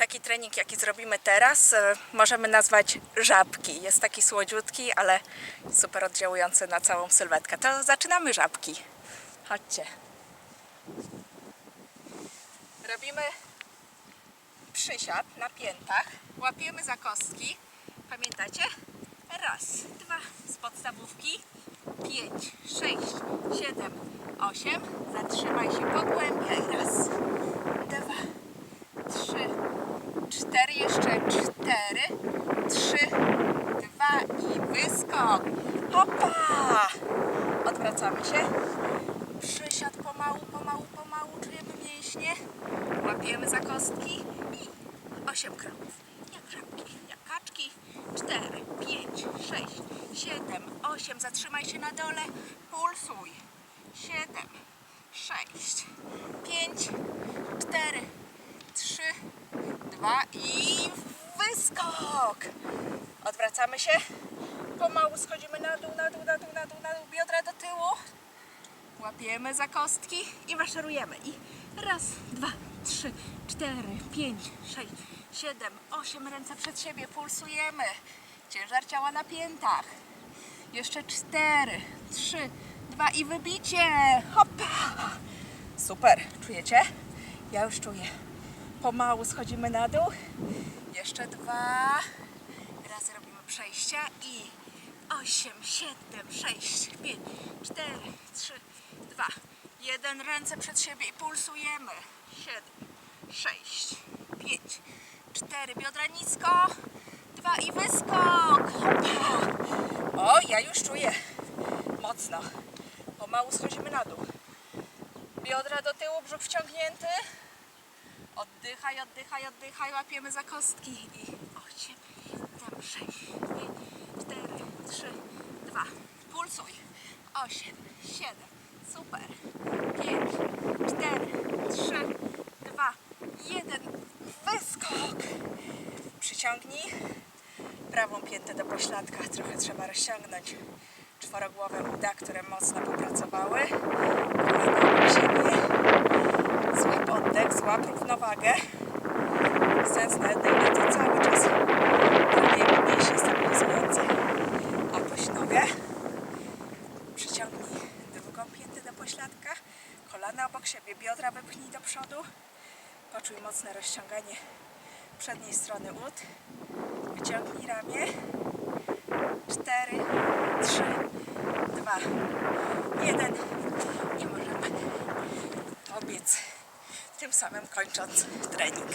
Taki trening, jaki zrobimy teraz, e, możemy nazwać żabki. Jest taki słodziutki, ale super oddziałujący na całą sylwetkę. To zaczynamy żabki. Chodźcie. Robimy przysiad na piętach. Łapiemy za kostki. Pamiętacie? Raz, dwa z podstawówki. Pięć, sześć, siedem, osiem. Zatrzymaj się, pogłębiaj. Raz, dwa, trzy, cztery, jeszcze cztery, trzy, dwa i wyskok. Hopa! Odwracamy się. Przysiad pomału, pomału, pomału. Czujemy mięśnie. Łapiemy za kostki i osiem kroków. Jak żabki, jak kaczki. Cztery, pięć, sześć, siedem, osiem. Zatrzymaj się na dole. Pulsuj. Siedem, sześć, pięć, cztery, trzy, dwa i wyskok. Odwracamy się. Pomału schodzimy na dół, na dół, na dół, na dół, na dół. Biodra do tyłu. Łapiemy za kostki i maszerujemy. I raz, dwa, trzy, cztery, pięć, sześć, siedem, osiem. Ręce przed siebie. Pulsujemy. Ciężar ciała na piętach. Jeszcze cztery, trzy, dwa i wybicie. Hopa! Super. Czujecie? Ja już czuję. Pomału schodzimy na dół. Jeszcze dwa. Raz robimy przejścia i osiem, siedem, sześć, pięć, cztery, trzy, dwa, jeden. Ręce przed siebie i pulsujemy. Siedem, sześć, pięć, cztery. Biodra nisko. Dwa i wyskok. O, ja już czuję. Mocno. Pomału schodzimy na dół. Biodra do tyłu, brzuch wciągnięty. Oddychaj, oddychaj, oddychaj. Łapiemy za kostki. I osiem, siedem, sześć, pięć, cztery, trzy, dwa. Pulsuj. Osiem, siedem. Super. Pięć, cztery, trzy, dwa, jeden. Wyskok. Przyciągnij prawą piętę do pośladka. Trochę trzeba rozciągnąć czworogłowe uda, które mocno popracowały. Kolana siebie zachowałam równowagę. Sens na Edynie to cały czas dla mnie mniejszy stabilizujący. A pośnowie przyciągnij drugą piętę do pośladka, kolana obok siebie, biodra wypchnij do przodu. Poczuj mocne rozciąganie przedniej strony ud. Wyciągnij ramię. 4, 3, 2, 1. tym samym kończąc trening.